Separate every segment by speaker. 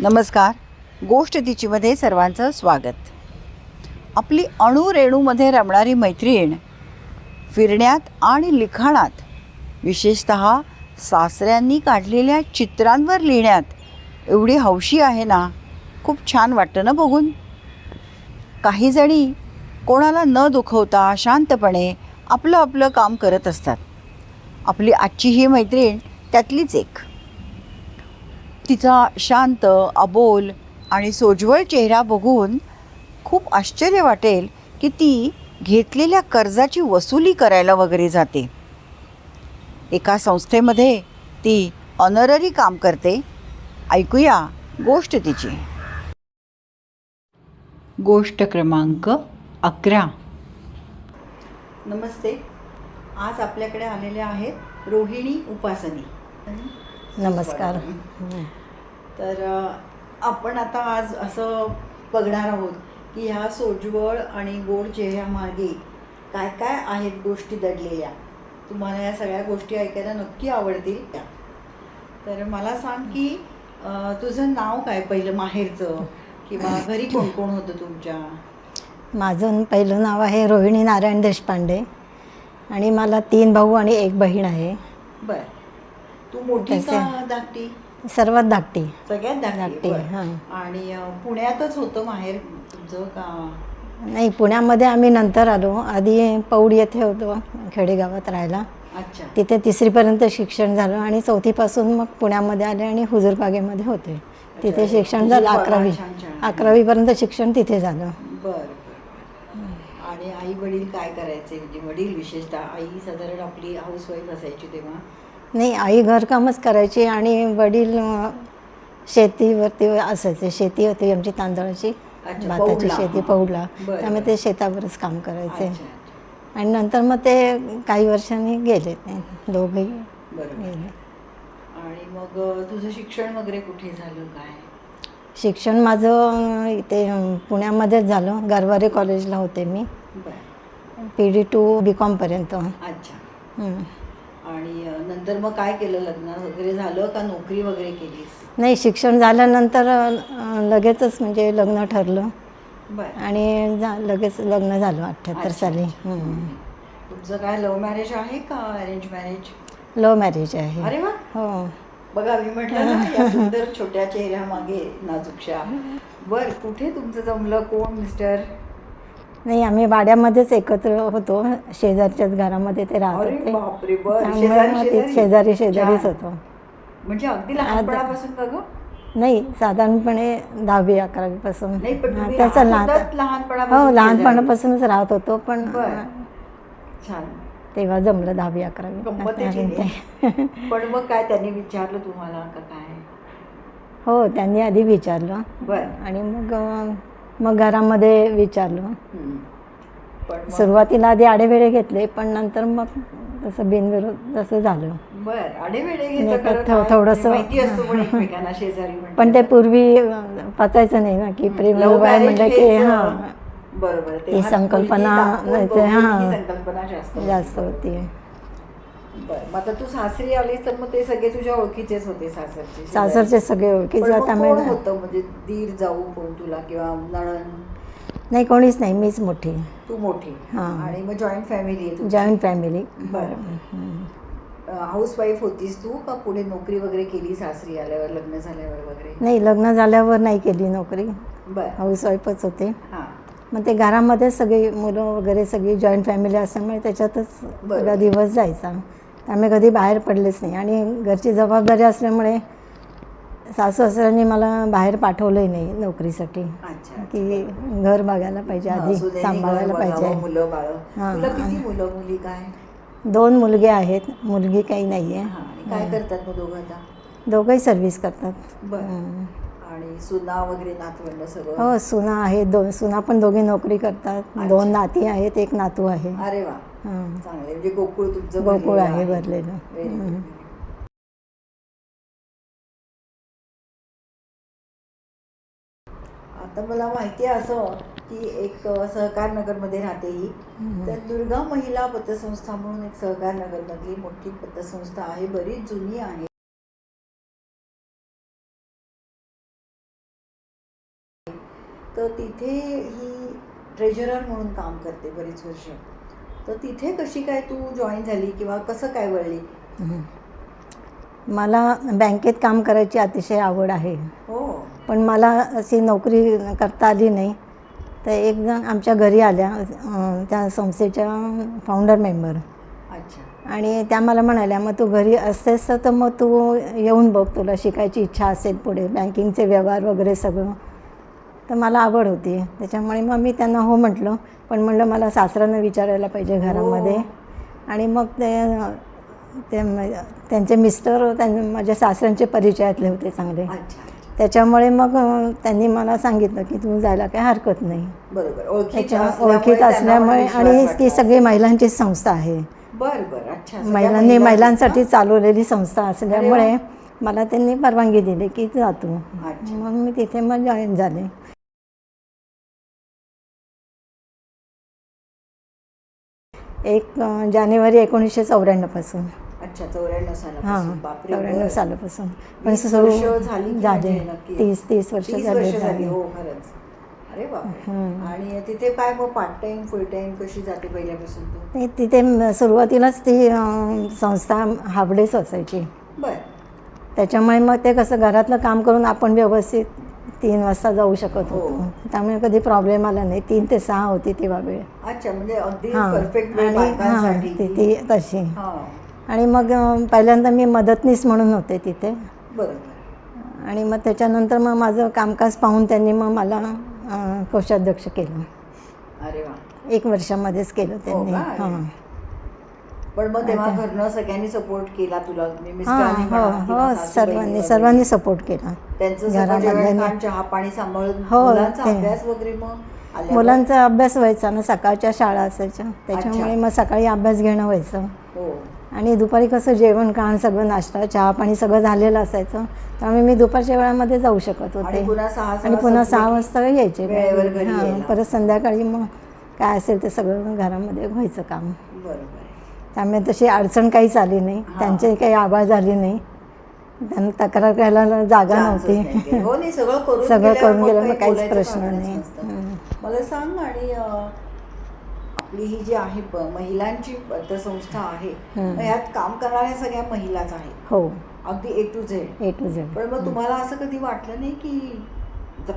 Speaker 1: नमस्कार. गोष्ट तिचीमध्ये सर्वांचं स्वागत. आपली अणुरेणूमध्ये रमणारी मैत्रीण फिरण्यात आणि लिखाणात विशेषत सासऱ्यांनी काढलेल्या चित्रांवर लिहिण्यात एवढी हौशी आहे ना? खूप छान वाटतं ना बघून? काही जणी कोणाला न दुखवता शांतपणे आपलं आपलं काम करत असतात. आपली आजची ही मैत्रीण त्यातलीच एक. तिचा शांत अबोल आणि सोज्वळ चेहरा बघून खूप आश्चर्य वाटेल की ती घेतलेल्या कर्जाची वसुली करायला वगैरे जाते. एका संस्थेमध्ये ती ऑनररी काम करते. ऐकूया गोष्ट तिची. गोष्ट क्रमांक अकरा. नमस्ते. आज आपल्याकडे आलेले आहेत रोहिणी उपासनी.
Speaker 2: नमस्कार.
Speaker 1: तर आपण आता आज असं बघणार आहोत की ह्या सोज्वळ आणि गोड चेहऱ्यामागे काय काय आहेत गोष्टी दडलेल्या? तुम्हाला या सगळ्या गोष्टी ऐकायला नक्की आवडतील त्या. तर मला सांग की तुझं नाव काय पहिलं माहेरचं? किंवा घरी कोण कोण होतं तुमच्या?
Speaker 2: माझं पहिलं नाव आहे रोहिणी नारायण देशपांडे आणि मला तीन भाऊ आणि एक बहीण आहे.
Speaker 1: बर. तू मोठी. का धाकटी?
Speaker 2: सर्वात धाकटी.
Speaker 1: सगळ्यात धाकटी.
Speaker 2: हां.
Speaker 1: आणि पुण्यातच होतं माहेर तुमचं का?
Speaker 2: नाही पुण्यामध्ये आम्ही नंतर आलो. आधी पौड येथे होतो खेडेगावात राहायला.
Speaker 1: अच्छा.
Speaker 2: तिथे तिसरीपर्यंत शिक्षण झालं आणि चौथीपासून मग पुण्यामध्ये आले आणि हुजूरबागेमध्ये होते. तिथे शिक्षण झालं अकरावी. अकरावीपर्यंत शिक्षण तिथे झालं.
Speaker 1: बर आणि आई वडील काय करायचे? म्हणजे वडील विशेषतः आई साधारण आपली हाऊसवाईफ असायची तेव्हा.
Speaker 2: नाही आई घरकामच करायची आणि वडील शेतीवरती असायचे. शेती होती आमची तांदळाची भाताची. शेती पौडला. त्यामुळे. ते शेतावरच काम करायचे. आणि नंतर मग ते काही वर्षांनी गेले ते दोघंही गेले.
Speaker 1: आणि मग तुझं शिक्षण वगैरे कुठे झालं काय?
Speaker 2: शिक्षण माझं इथे पुण्यामध्येच झालं. गरवारे कॉलेजला होते मी. पी डी टू बी कॉमपर्यंत
Speaker 1: अच्छा. आणि नंतर मग काय केलं? लग्न वगैरे झालं का? नोकरी वगैरे केलीस?
Speaker 2: नाही शिक्षण झाल्यानंतर अं, लगेचच म्हणजे लग्न ठरलं.
Speaker 1: बर.
Speaker 2: आणि जा लगेच लग्न झालं अठ्ठ्याहत्तर साली.
Speaker 1: तुमचं काय लव्ह मॅरेज आहे का अरेंज मॅरेज?
Speaker 2: लव्ह मॅरेज आहे.
Speaker 1: अरे वा.
Speaker 2: हो.
Speaker 1: बघा मी म्हटलं ना या सुंदर छोट्या चेहऱ्यामागे नाजूकशा. बर कुठे तुमचं जमलं? कोण मिस्टर?
Speaker 2: नाही आम्ही वाड्यामध्येच एकत्र होतो. शेजारच्याच घरामध्ये ते राहत
Speaker 1: अरे
Speaker 2: होते.
Speaker 1: बापरे बर.
Speaker 2: त्यामुळे
Speaker 1: शेजारी
Speaker 2: मग ते
Speaker 1: शेजारी?
Speaker 2: शेजारी शेजारीच
Speaker 1: छान.
Speaker 2: होतो.
Speaker 1: म्हणजे अगदी लहानपणापासून का गं?
Speaker 2: नाही साधारणपणे दहावी अकरावीपासून.
Speaker 1: नाही पण
Speaker 2: हा,
Speaker 1: तुम्ही
Speaker 2: त्याचं
Speaker 1: राहत
Speaker 2: नातं
Speaker 1: होतात लहानपणापासून
Speaker 2: हो
Speaker 1: शेजारी?
Speaker 2: लहानपणापासूनच राहत होतो पण
Speaker 1: बर. छान.
Speaker 2: तेव्हा जमलं दहावी अकरावी.
Speaker 1: नाही? पण मग काय त्यांनी विचारलं तुम्हाला का काय?
Speaker 2: हो त्यांनी आधी विचारलं.
Speaker 1: बर.
Speaker 2: आणि मग अं, मग घरामध्ये विचारलं सुरुवातीला आधी आडेवेळे घेतले पण नंतर मग तसं बिनविरोध तसं झालं
Speaker 1: बर काय?
Speaker 2: थोडंसं-
Speaker 1: पण म्हणजे.
Speaker 2: ते पूर्वी पचायचं नाही ना की प्रेम म्हणलं की हां
Speaker 1: बरोबर
Speaker 2: ही संकल्पना म्हणजे, हां.
Speaker 1: ही संकल्पना जास्त होती. बरं मग आता तू सासरी आलीस तर मग ते सगळे तुझ्या ओळखीचेच होते सासरचे
Speaker 2: सासरचे सगळे ओळखीचे आता
Speaker 1: आता कोण होतं? म्हणजे दीर जाऊ कोण तुला किंवा नणन
Speaker 2: नाही कोणीच नाही मीच मोठी.
Speaker 1: तू मोठी.
Speaker 2: हां.
Speaker 1: आणि मग जॉईंट फॅमिली आहे
Speaker 2: जॉईंट फॅमिली
Speaker 1: बरं. हाऊस वाईफ होतीस तू का पुढे नोकरी वगैरे केली सासरी आल्यावर लग्न झाल्यावर वगैरे?
Speaker 2: नाही लग्न झाल्यावर नाही केली नोकरी.
Speaker 1: बर.
Speaker 2: हाऊसवाईफच होते.
Speaker 1: हां.
Speaker 2: मग ते घरामध्ये सगळी मुलं वगैरे सगळी जॉईंट फॅमिली असल्यामुळे त्याच्यातच
Speaker 1: बरोबर.
Speaker 2: सगळा दिवस जायचा. त्यामुळे कधी बाहेर पडलेच नाही. आणि घरची जबाबदारी असल्यामुळे सासू सासऱ्यांनी मला बाहेर पाठवलंही नाही नोकरीसाठी. की घर बघायला पाहिजे आधी सांभाळायला पाहिजे. हां, दोन मुलगे आहेत मुलगी काही नाही आहे
Speaker 1: काय करतात मग दोघं आता?
Speaker 2: दोघंही सर्व्हिस करतात. हं.
Speaker 1: आणि सुना वगैरे नातवंड सगळं?
Speaker 2: हो सुना आहेत दोन सुना पण दोघी नोकरी करतात. दोन नाती आहेत एक नातू आहे.
Speaker 1: अरे वा. चांगले म्हणजे गोकुळ तुमचं
Speaker 2: गोकुळ आहे भरलेलं.
Speaker 1: आता मला माहिती आहे असं की एक सहकार नगरमध्ये राहते ही. तर दुर्गा महिला पतसंस्था म्हणून एक सहकार नगरमधली मोठी पतसंस्था आहे. बरीच जुनी आहे. तर तिथे ही ट्रेजरर म्हणून काम करते बरीच वर्ष. तर तिथे कशी काय तू जॉईन झाली किंवा कसं काय वळली.
Speaker 2: मला बँकेत काम करायची अतिशय आवड आहे.
Speaker 1: हो.
Speaker 2: पण मला अशी नोकरी करता आली नाही. तर एक जण आमच्या घरी आल्या त्या संस्थेच्या फाउंडर मेंबर
Speaker 1: अच्छा.
Speaker 2: आणि त्या मला म्हणाल्या मग तू घरी असतेस तर मग तू येऊन बघ तुला शिकायची इच्छा असेल पुढे बँकिंगचे व्यवहार वगैरे सगळं. तर मला आवड होती. त्याच्यामुळे मग मी त्यांना हो म्हटलं पण म्हटलं मला सासऱ्यांना विचारायला पाहिजे घरामध्ये. आणि मग ते त्यांचे मिस्टर त्यां माझ्या सासऱ्यांचे परिचयातले होते चांगले. त्याच्यामुळे मग त्यांनी मला सांगितलं की तू जायला काही हरकत नाही.
Speaker 1: बरोबर.
Speaker 2: त्याच्या ओळखीत असल्यामुळे आणि ती सगळी महिलांची संस्था आहे.
Speaker 1: बरं अच्छा
Speaker 2: महिलांनी महिलांसाठी? चालवलेली संस्था असल्यामुळे मला त्यांनी परवानगी दिली की जा तू.
Speaker 1: अच्छा.
Speaker 2: मग मी तिथे मग जॉईन झाले. एक जानेवारी एकोणीसशे चौऱ्याण्णवपासून
Speaker 1: अच्छा चौऱ्याण्णव
Speaker 2: हां
Speaker 1: सालापासून बापरे
Speaker 2: चौऱ्याण्णव. सालापासून. पण
Speaker 1: वीस
Speaker 2: सुरू
Speaker 1: वर्ष झाली की
Speaker 2: झाले.
Speaker 1: म्हणजे नक्की?
Speaker 2: तीस तीस वर्ष
Speaker 1: तीस
Speaker 2: झाले
Speaker 1: वर्ष झाली.
Speaker 2: झाले.
Speaker 1: हो खरंच. अरे बापरे.
Speaker 2: हम्म.
Speaker 1: आणि तिथे काय मग पार्ट टाइम फुल टाइम कशी जाते पहिल्यापासून तू?
Speaker 2: ते तिथे म- सुरुवातीलाच ती अं, संस्था हाबडेच असायची.
Speaker 1: बर.
Speaker 2: त्याच्यामुळे मग ते कसं घरातलं काम करून आपण व्यवस्थित तीन वाजता जाऊ शकत
Speaker 1: हो.
Speaker 2: होतो त्यामुळे कधी प्रॉब्लेम आला नाही. तीन ते सहा होती तेव्हा वेळ.
Speaker 1: अच्छा म्हणजे अगदी
Speaker 2: हां.
Speaker 1: परफेक्ट वेळ
Speaker 2: आणि हां
Speaker 1: बायकांसाठी
Speaker 2: ती ती तशी.
Speaker 1: हां.
Speaker 2: आणि मग अं, पहिल्यांदा मी मदतनीस म्हणून होते तिथे.
Speaker 1: बरोबर.
Speaker 2: आणि मग त्याच्यानंतर मग माझं कामकाज पाहून त्यांनी मग मला अं, कोषाध्यक्ष केलं.
Speaker 1: अरे वा.
Speaker 2: एक वर्षामध्येच केलं त्यांनी.
Speaker 1: का? अरे.
Speaker 2: हां
Speaker 1: पण मग तेव्हा घरनं सगळ्यांनी सपोर्ट केला तुला.
Speaker 2: हां हो सर्वांनी. सर्वांनी सपोर्ट केला.
Speaker 1: त्यांचं चहा पाणी सांभाळून
Speaker 2: हो.
Speaker 1: अभ्यास वगैरे मग?
Speaker 2: मुलांचा अभ्यास व्हायचा ना सकाळच्या शाळा असायच्या. त्याच्यामुळे मग सकाळी अभ्यास घेणं व्हायचं.
Speaker 1: हो.
Speaker 2: आणि दुपारी कसं जेवण खाण सगळं नाश्ता चहा पाणी सगळं झालेलं असायचं. त्यामुळे मी दुपारच्या वेळामध्ये जाऊ शकत होते. आणि पुन्हा सहा वाजता यायचे. परत संध्याकाळी मग काय असेल ते सगळं घरामध्ये व्हायचं काम.
Speaker 1: बरोबर
Speaker 2: त्यामुळे तशी अडचण काहीच आली नाही. त्यांची काही आवाज आली नाही. त्यांना तक्रार करायला जागा नव्हती.
Speaker 1: हो नाही सगळं करून
Speaker 2: सगळं गेलं काहीच प्रश्न नाही.
Speaker 1: मला सांग आणि आपली ही जी आहे महिलांची पतसंस्था आहे ह्यात काम करणाऱ्या सगळ्या महिलाच आहेत.
Speaker 2: हो.
Speaker 1: अगदी A to Z
Speaker 2: A to Z
Speaker 1: पण मग तुम्हाला असं कधी वाटलं नाही की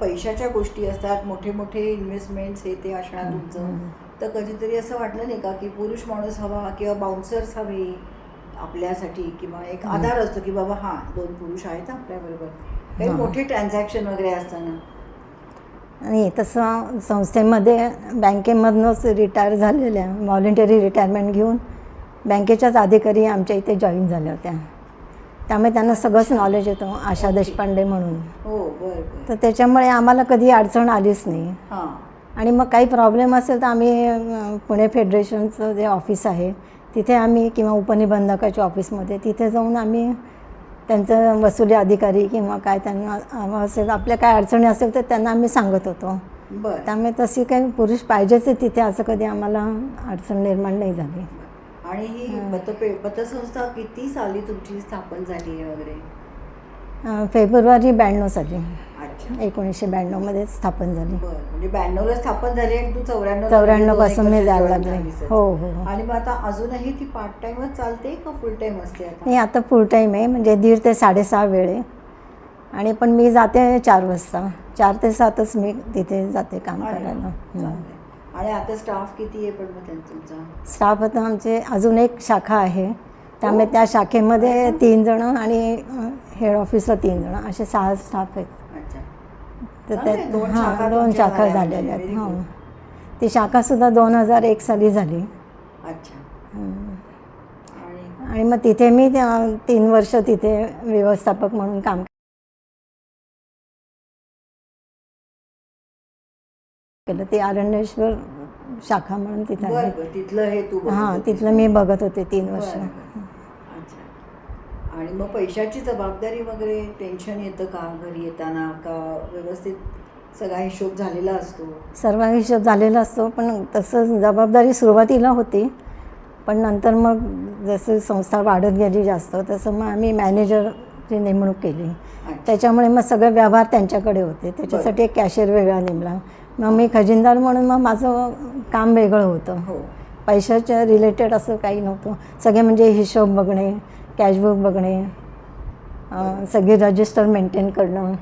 Speaker 1: पैशाच्या गोष्टी असतात मोठे मोठे इन्व्हेस्टमेंट्स हे ते असणार तुमचं? तर कधीतरी असं वाटलं नाही का की पुरुष माणूस हवा किंवा बाउन्सर्स हवे आपल्यासाठी किंवा एक आधार असतो की बाबा हां दोन पुरुष आहेत आपल्याबरोबर. काही. मोठे ट्रान्झॅक्शन वगैरे असताना.
Speaker 2: आणि तसं संस्थेमध्ये बँकेमधनंच रिटायर झालेल्या व्हॉलेंटरी रिटायरमेंट घेऊन बँकेच्याच अधिकारी आमच्या इथे जॉईन झाल्या होत्या. त्यामुळे त्यांना सगळंच नॉलेज येतं आशा देशपांडे म्हणून.
Speaker 1: हो बरं.
Speaker 2: तर त्याच्यामुळे आम्हाला कधी अडचण आलीच नाही.
Speaker 1: हां.
Speaker 2: आणि मग काही प्रॉब्लेम असेल तर आम्ही पुणे फेडरेशनचं जे ऑफिस आहे तिथे आम्ही किंवा उपनिबंधकाच्या ऑफिसमध्ये तिथे जाऊन आम्ही त्यांचं वसुली अधिकारी किंवा काय त्यांना असेल आपल्या काय अडचणी असेल तर त्यांना आम्ही सांगत होतो.
Speaker 1: बरं.
Speaker 2: त्यामुळे तशी काही पुरुष पाहिजेच आहे तिथे असं कधी आम्हाला अडचण निर्माण नाही झाली.
Speaker 1: आणि ही पतपे पतसंस्था किती साली तुमची स्थापन झाली आहे वगैरे?
Speaker 2: फेब्रुवारी ब्याण्णव साली. एकोणीसशे ब्याण्णवमध्ये स्थापन झाली.
Speaker 1: बरं म्हणजे ब्याण्णवला स्थापन झाली आणि तू चौऱ्याण्णव
Speaker 2: चौऱ्याण्णवपासून मी जायला लागले. हो हो
Speaker 1: आणि मग आता अजूनही ती पार्ट टाइमच चालते का फुल टाइम असते आता?
Speaker 2: नाही आता फुल टाईम आहे म्हणजे दीड ते साडेसहा वेळ आहे. आणि पण मी जाते चार वाजता. चार ते सातच मी तिथे जाते काम करायला. हं.
Speaker 1: आणि आता स्टाफ किती आहे पण मग तुमचा?
Speaker 2: स्टाफ आता आमचे अजून एक शाखा आहे. त्यामुळे
Speaker 1: हो.
Speaker 2: त्या शाखेमध्ये तीन जणं आणि हेड ऑफिसला तीन जणं. असे सहा स्टाफ आहेत. तर
Speaker 1: शाखा
Speaker 2: हां दोन शाखा झालेल्या आहेत. हो. ती शाखासुद्धा दोन हजार एक साली झाली.
Speaker 1: अच्छा. आणि
Speaker 2: मग तिथे मी त्या- तीन वर्ष तिथे व्यवस्थापक म्हणून काम केलं. ते अरण्येश्वर शाखा म्हणून तिथे आहे.
Speaker 1: तिथलं हे तू
Speaker 2: हां. तिथलं मी बघत होते तीन वर्ष.
Speaker 1: आणि मग पैशाची जबाबदारी वगैरे टेन्शन येतं का घरी येताना? का व्यवस्थित सगळा हिशोब झालेला असतो?
Speaker 2: सर्व हिशोब झालेला असतो पण तसं जबाबदारी सुरुवातीला होती. पण नंतर मग जसं संस्था वाढत गेली जास्त तसं मग आम्ही मॅनेजर ची नेमणूक केली. त्याच्यामुळे मग सगळे व्यवहार त्यांच्याकडे होते. त्याच्यासाठी एक कॅशियर वेगळा नेमला. मग मी खजिनदार म्हणून मग माझं काम वेगळं होतं.
Speaker 1: हो.
Speaker 2: पैशाच्या रिलेटेड असं काही नव्हतं. सगळे म्हणजे हिशोब बघणे कॅशबुक बघणे सगळे रजिस्टर मेंटेन करणं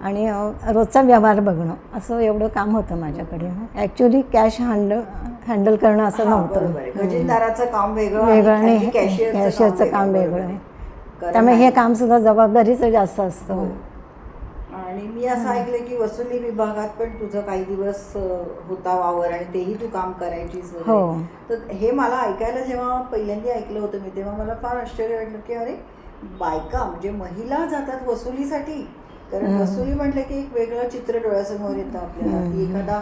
Speaker 2: आणि रोजचा व्यवहार बघणं असं एवढं काम होतं माझ्याकडे. ॲक्च्युली कॅश हँडल हँडल करणं असं नव्हतं.
Speaker 1: खजिनदाराचं काम वेगळं
Speaker 2: वेगळं
Speaker 1: आणि कॅशियरचं
Speaker 2: काम वेगळं. आहे. त्यामुळे हे. कामसुद्धा जबाबदारीचं जास्त असतं.
Speaker 1: हो. आणि मी असं ऐकलं की वसुली विभागात पण तुझं काही दिवस होता वावर आणि तेही तू काम करायचीस.
Speaker 2: हो.
Speaker 1: तर हे मला ऐकायला जेव्हा पहिल्यांदा ऐकलं होतं मी तेव्हा मला फार आश्चर्य वाटलं की अरे बायका म्हणजे महिला जातात वसुलीसाठी. कारण वसुली म्हटलं की एक वेगळं चित्र डोळ्यासमोर येतं आपल्याला. की एखादा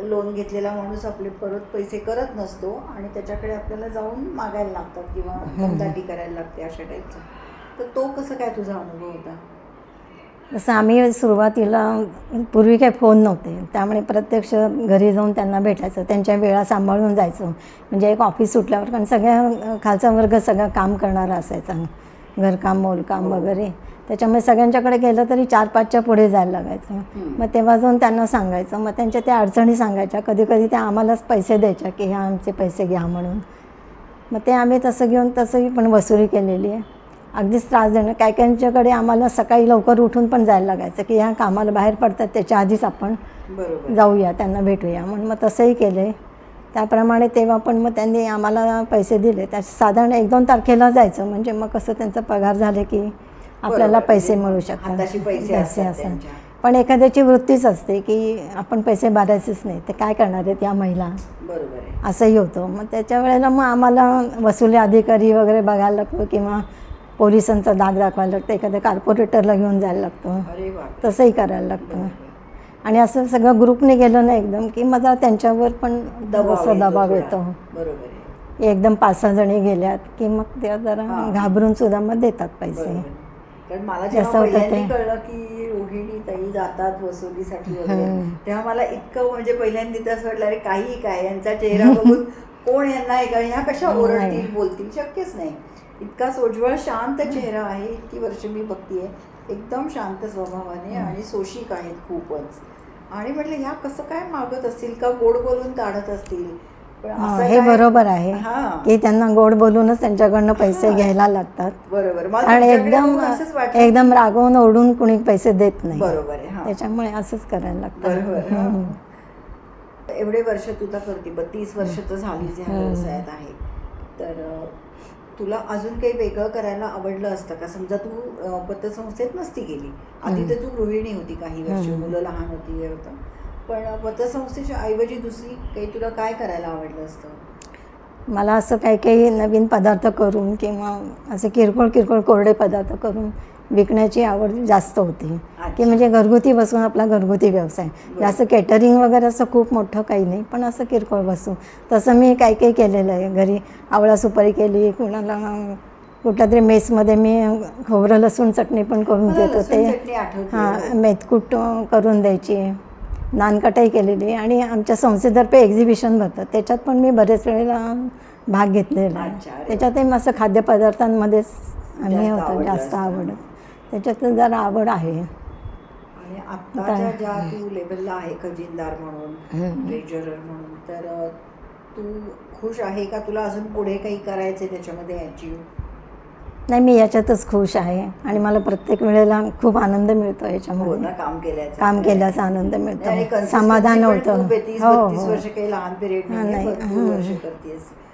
Speaker 1: लोन घेतलेला माणूस आपले परत पैसे करत नसतो आणि त्याच्याकडे आपल्याला जाऊन मागायला लागतात किंवा दमदाटी करायला लागते अशा टाईपचं तर तो कसं काय तुझा अनुभव होता?
Speaker 2: जसं आम्ही सुरुवातीला पूर्वी काही फोन नव्हते. त्यामुळे प्रत्यक्ष घरी जाऊन त्यांना भेटायचं त्यांच्या वेळा सांभाळून जायचं. म्हणजे एक ऑफिस सुटल्यावर कारण सगळ्या खालचा वर्ग सगळं काम करणारा असायचा. घरकाम मोलकाम वगैरे. त्याच्यामुळे सगळ्यांच्याकडे गेलं तरी चार पाचच्या पुढे जायला लागायचं. मग तेव्हा जाऊन त्यांना सांगायचं. मग त्यांच्या त्या अडचणी सांगायच्या. कधी कधी त्या आम्हालाच पैसे द्यायच्या की ह्या आमचे पैसे घ्या म्हणून. मग ते आम्ही तसं घेऊन तसंही पण वसुली केलेली आहे. अगदीच त्रास देणं. काही काहींच्याकडे आम्हाला सकाळी लवकर उठून पण जायला लागायचं की ह्या कामाला बाहेर पडतात त्याच्या आधीच आपण जाऊया त्यांना भेटूया. म्हणून मग तसंही केले त्याप्रमाणे तेव्हा पण मग त्यांनी आम्हाला पैसे दिले. त्या साधारण एक दोन तारखेला जायचं. म्हणजे मग कसं त्यांचा पगार झाले की आपल्याला. पैसे मिळू
Speaker 1: हाताशी
Speaker 2: शकतात
Speaker 1: पैसे असतात त्यांच्या.
Speaker 2: पण एखाद्याची वृत्तीच असते की आपण पैसे भरायचेच नाही. ते काय करणार आहेत या महिला?
Speaker 1: बरोबर
Speaker 2: असंही होतं. मग त्याच्या वेळेला मग आम्हाला वसुली अधिकारी वगैरे बघायला लागतो किंवा पोलिसांचा दाग दाखवायला लागतं एखाद्या कॉर्पोरेटरला घेऊन जायला लागतं तसंही करायला लागतं आणि असं सगळं ग्रुपने गेलं ना एकदम की मला त्यांच्यावर पण असं दबाव
Speaker 1: थोडा.
Speaker 2: येतो एकदम पाच सहा जणी गेल्यात की मग त्या जरा. घाबरून सुद्धा मग देतात पैसे.
Speaker 1: कारण मला जेव्हा. कळलं की रोहिणी ताई जातात वसुलीसाठी वगैरे. तेव्हा मला इतकं म्हणजे पहिल्यांदा तर असं वाटलं अरे काही काय यांचा चेहरा बघून कोण यांना ह्या कशा. ओरडतील बोलतील शक्यच नाही इतका सोज्वळ शांत चेहरा आहे इतकी वर्ष मी बघतीये. एकदम शांत स्वभावाने आणि सोशिक आहेत खूपच. आणि म्हटलं ह्या कसं काय मागत असतील? का गोड बोलून काढत असतील?
Speaker 2: हां, हे बरोबर आहे. की त्यांना गोड बोलूनच त्यांच्याकडनं पैसे. घ्यायला लागतात.
Speaker 1: बरोबर.
Speaker 2: आणि एकदम एकदम रागवून ओढून कुणी पैसे देत नाही.
Speaker 1: बरोबर आहे
Speaker 2: त्याच्यामुळे असंच करायला लागतं.
Speaker 1: एवढे वर्ष तुझा करते बत्तीस वर्ष तर
Speaker 2: हम्म.
Speaker 1: व्यवसायात आहे. तर तुला अजून काही वेगळं करायला आवडलं असतं का? समजा तू पतसंस्थेत नसती गेली. आधी तर तू गृहिणी होती काही वर्ष. मुलं लहान होती हे होतं. पण पतसंस्थेच्या ऐवजी दुसरी काही तुला काय करायला आवडलं असतं?
Speaker 2: मला असं काही काही नवीन पदार्थ करून किंवा असे किरकोळ किरकोळ कोरडे पदार्थ करून विकण्याची आवड जास्त होती. की. म्हणजे घरगुती बसून आपला घरगुती व्यवसाय. जास्त केटरिंग वगैरे असं खूप मोठं काही नाही पण असं किरकोळ बसू तसं मी काही काही केलेलं आहे. घरी आवळा सुपारी केली कुणाला कुठल्या तरी मेसमध्ये मी खोबरं लसूण चटणी पण करून देत होते. हां मेथकूट करून द्यायची. नानकटाई केलेली आणि आमच्या संस्थेतर्फे एक्झिबिशन भरतात. त्याच्यात पण मी बरेच वेळेला भाग घेतलेला आहे. त्याच्यातही असं खाद्यपदार्थांमध्येच आम्ही होतो जास्त. आवडत. त्याच्यात जरा आवड आहे.
Speaker 1: आणि आत्ताच्या ज्या तू लेवलला आहे खजिनदार म्हणून ट्रेजरर म्हणून तर तू खुश आहे का? तुला अजून पुढे काही करायचे त्याच्यामध्ये अचीव
Speaker 2: नाही मी याच्यातच खुश आहे आणि मला प्रत्येक वेळेला खूप आनंद मिळतो
Speaker 1: हो
Speaker 2: याच्यामध्ये
Speaker 1: ना काम केल्याचा.
Speaker 2: काम केल्याचा आनंद मिळतो. समाधान होतं. हो हो.
Speaker 1: वर्ष काही लहान पिरियड
Speaker 2: हा,
Speaker 1: नाही.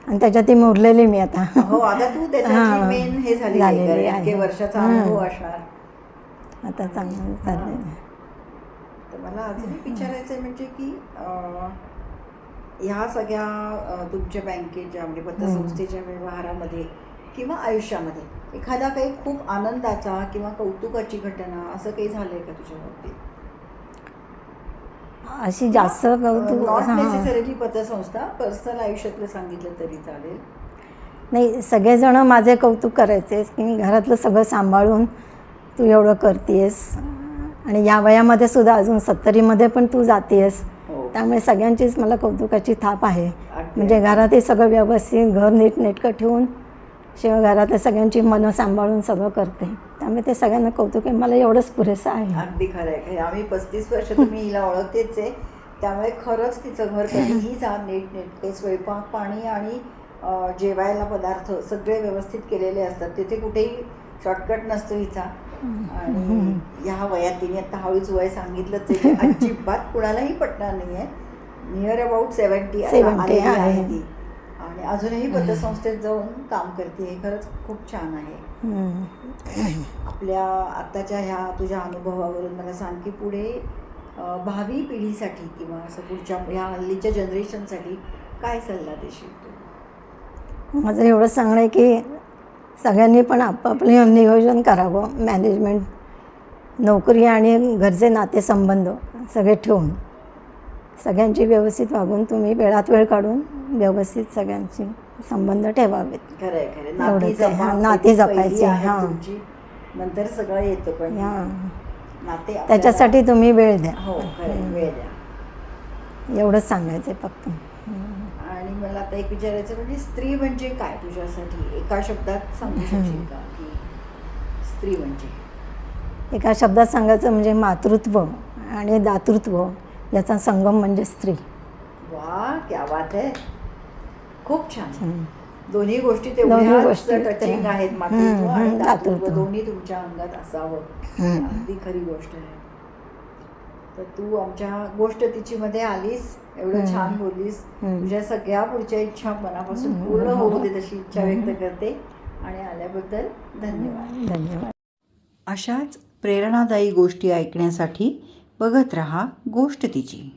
Speaker 2: आणि त्याच्यात ती मुरलेली मी आता
Speaker 1: हो आता तू त्याच्याची. मेन हे झाली
Speaker 2: झालेली
Speaker 1: आहे
Speaker 2: आहे.
Speaker 1: इतके वर्षाचा. अनुभव असणार
Speaker 2: आता चांगलं चाललंय
Speaker 1: तर मला अजून एक विचारायचं आहे म्हणजे की अं, ह्या सगळ्या अं, तुमच्या बँकेच्या म्हणजे पतसंस्थेच्या व्यवहारामध्ये किंवा आयुष्यामध्ये एखादा काही खूप आनंदाचा किंवा कौतुकाची घटना असं काही झालंय का तुझ्या बाबतीत
Speaker 2: अशी जास्त कौतुक
Speaker 1: नॉट
Speaker 2: हां.
Speaker 1: नेसेसरीली पतसंस्था पर्सनल आयुष्यातलं सांगितलं तरी चालेल.
Speaker 2: नाही सगळेजण माझे कौतुक करायचे की घरातलं सगळं सांभाळून तू एवढं करतेस आणि या वयामध्ये सुद्धा अजून सत्तरीमध्ये पण तू जातेस
Speaker 1: हो.
Speaker 2: त्यामुळे सगळ्यांचीच मला कौतुकाची थाप आहे. म्हणजे घरातही सगळं व्यवस्थित घर नीटनेटकं ठेवून शिवाय घरातल्या सगळ्यांची मनं सांभाळून सगळं करते. त्यामुळे ते सगळ्यांना कौतुक आहे. मला एवढंच पुरेसं आहे.
Speaker 1: अगदी खरं आहे. आम्ही पस्तीस वर्ष तुम्ही हिला ओळखतेच आहे. त्यामुळे खरंच तिचं घर कधीही जा नीट नेटके स्वयंपाक पाणी आणि जेवायला पदार्थ सगळे व्यवस्थित केलेले असतात. तिथे कुठेही शॉर्टकट नसतो हिचा. आणि ह्या वयात तिने आता हळूच वय सांगितलंच अजिबात कुणालाही पटणार नाही आहे नियर अबाउट सेवन्टी
Speaker 2: 70
Speaker 1: आहे.
Speaker 2: आहे.
Speaker 1: ती. आणि अजूनही पतसंस्थेत जाऊन काम करते. हे खरंच खूप छान आहे. आपल्या आत्ताच्या ह्या तुझ्या अनुभवावरून मला सांग की पुढे भावी पिढीसाठी किंवा असं पुढच्या ह्या हल्लीच्या जनरेशनसाठी काय सल्ला देशील तू?
Speaker 2: माझं एवढं सांगणं आहे की सगळ्यांनी पण आपापले नियोजन करावं. मॅनेजमेंट नोकरी आणि घरचे नातेसंबंध सगळे ठेवून. सगळ्यांची व्यवस्थित वागून तुम्ही वेळात वेळ काढून व्यवस्थित सगळ्यांची संबंध ठेवावेत.
Speaker 1: खरं आहे खरं
Speaker 2: एवढंच आहे.
Speaker 1: जपा,
Speaker 2: हा,
Speaker 1: पहिली-
Speaker 2: नाती
Speaker 1: पहिली
Speaker 2: जपायची,
Speaker 1: आहे
Speaker 2: हा.
Speaker 1: तुमची. नंतर सगळं येतं पण.
Speaker 2: या
Speaker 1: नाते आपल्याला-
Speaker 2: त्याच्यासाठी तुम्ही वेळ द्या.
Speaker 1: हो खरं आहे, वेळ द्या.
Speaker 2: एवढंच सांगायचं आहे फक्त.
Speaker 1: आणि मला आता एक विचारायचं म्हणजे स्त्री म्हणजे काय तुझ्यासाठी? एका शब्दात सांगू शकशील का की स्त्री म्हणजे?
Speaker 2: एका शब्दात सांगायचं म्हणजे मातृत्व आणि दातृत्व याचा संगम म्हणजे स्त्री.
Speaker 1: वा क्या बात आहे. खूप छान. दोन्ही गोष्टी टचिंग
Speaker 2: त्या.
Speaker 1: आहेत मातृत्व आणि दातृत्व. दोन्ही तुमच्या अंगात असावं. अगदी खरी गोष्ट आहे तर तू आमच्या गोष्ट तिची मध्ये आलीस एवढं. छान बोललीस. तुझ्या सगळ्या पुढच्या इच्छा मनापासून. पूर्ण होऊ दे तशी इच्छा व्यक्त करते आणि आल्याबद्दल धन्यवाद
Speaker 2: धन्यवाद
Speaker 1: अशाच प्रेरणादायी गोष्टी ऐकण्यासाठी बघत रहा गोष्ट तिची